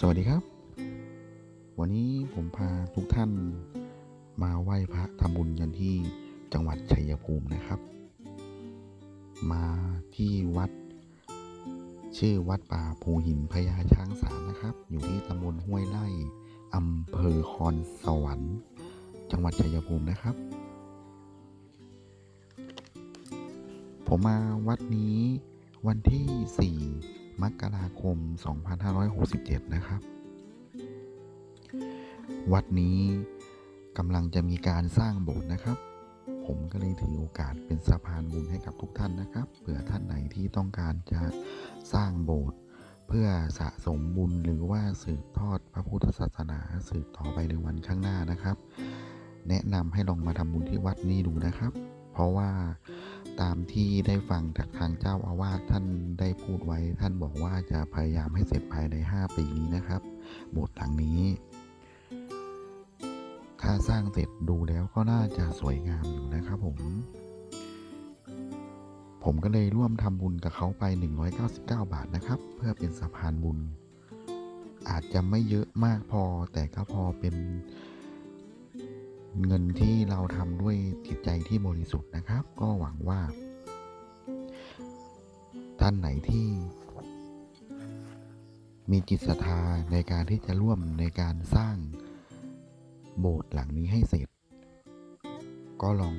สวัสดีครับ วันนี้ผมพาทุกท่านมาไหว้พระทำบุญกันที่จังหวัดชัยภูมินะครับ มาที่วัด ชื่อวัดป่าภูหินพญาช้างสารนะครับ อยู่ที่ตำบลห้วยไร่อำเภอคอนสวรรค์ จังหวัดชัยภูมินะครับ ผมมาวัดนี้วันที่ 4 มกราคม 2567 นะครับ วัดนี้กำลังจะมีการสร้างโบสถ์นะครับ ผมก็เลยถือโอกาสเป็นสะพานบุญให้กับทุกท่านนะครับเผื่อท่านไหนที่ต้องการจะสร้างโบสถ์เพื่อสะสมบุญหรือว่าสืบทอดพระพุทธศาสนาสืบต่อไปในวันข้างหน้านะครับ แนะนำให้ลองมาทำบุญที่วัดนี้ดูนะครับ เพราะว่า ตามที่ได้ฟังจากทางเจ้าอาวาสท่านได้พูดไว้ ท่านบอกว่าจะพยายามให้เสร็จภายใน 5 ปีนี้นะครับ โบสถ์หลังนี้ ถ้าสร้างเสร็จดูแล้วก็น่าจะสวยงามอยู่นะครับผม ผมก็เลยร่วมทำบุญกับเขาไป 199 บาทนะครับ เพื่อเป็นสะพานบุญ อาจจะไม่เยอะมากพอแต่ก็พอเป็น เงินที่เราทำด้วยจิตใจที่บริสุทธิ์นะครับ ก็หวังว่า ท่านไหนที่ มีจิตศรัทธาในการที่จะร่วมในการสร้างโบสถ์หลังนี้ให้เสร็จ ก็ลอง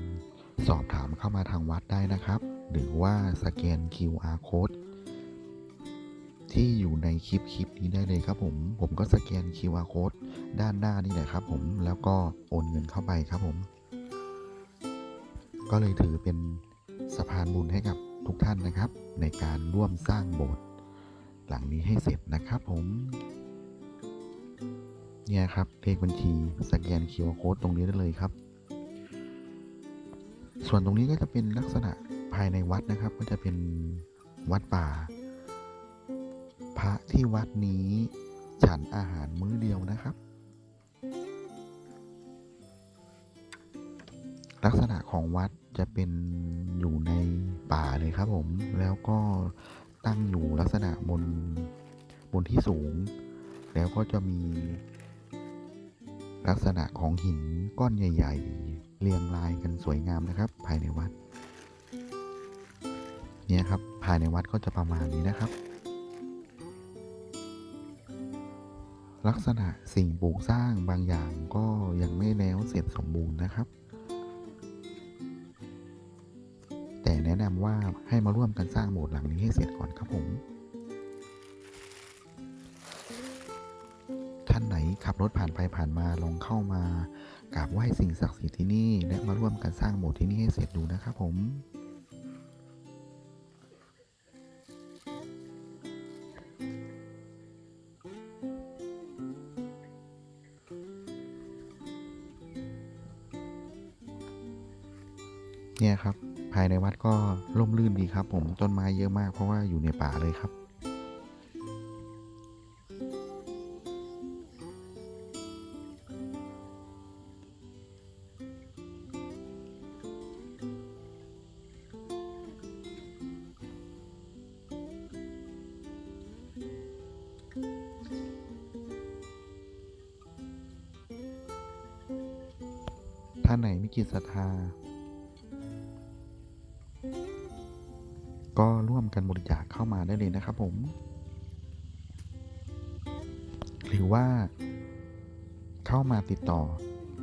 สอบถามเข้ามาทางวัดได้นะครับ หรือว่าสแกน QR code ที่อยู่ในคลิปคลิปนี้ได้เลยครับผม ผมก็สแกน QR code ด้านหน้านี่แหละครับ ผมแล้วก็โอนเงินเข้าไปครับผม ก็เลยถือเป็นสะพานบุญให้กับทุกท่านนะครับ ในการร่วมสร้างโบสถ์หลังนี้ให้เสร็จนะครับผม เนี่ยครับเลขบัญชีสแกน QR code ตรงนี้ได้เลยครับ ส่วนตรงนี้ก็จะเป็นลักษณะภายในวัดนะครับ ก็จะเป็นวัดป่า พระที่วัดนี้ ฉันอาหารมื้อเดียวนะครับ ลักษณะของวัดจะเป็นอยู่ในป่าเลยครับผม แล้วก็ตั้งอยู่ลักษณะบนบนที่สูง แล้วก็จะมีลักษณะของหินก้อนใหญ่ ๆ เรียงรายกันสวยงามนะครับ ภายในวัด เนี่ยครับภายในวัดก็จะประมาณนี้นะครับ ลักษณะสิ่งปลูกสร้างบางอย่างก็ยังไม่แล้วเสร็จสมบูรณ์นะครับ แนะนำว่าให้มาร่วมกันสร้างโบสถ์หลังนี้ให้เสร็จก่อนครับผม ท่านไหนขับรถผ่านไปผ่านมาลองเข้ามากราบไหว้สิ่งศักดิ์สิทธิ์ที่นี่ และมาร่วมกันสร้างโบสถ์ที่นี่ให้เสร็จดูนะครับผมเนี่ยครับายในวัดก็ร่มรื่นดีครับ ผมต้นไม้เยอะมากเพราะว่าอยู่ในป่าเลยครับท่านไหนมีจิตศรัทธา ก็ร่วมกันบริจาคเข้ามาได้เลยนะครับผม หรือว่า เข้ามาติดต่อ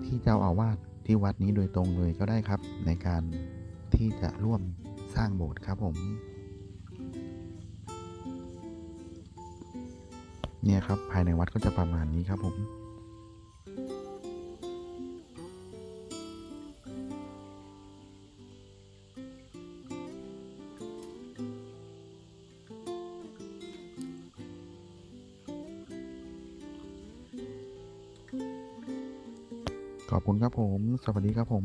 ที่เจ้าอาวาสที่วัดนี้โดยตรงเลยก็ได้ครับ ในการที่จะร่วมสร้างโบสถ์ครับผม เนี่ยครับภายในวัดก็จะประมาณนี้ครับผม ขอบคุณครับผม สวัสดีครับผม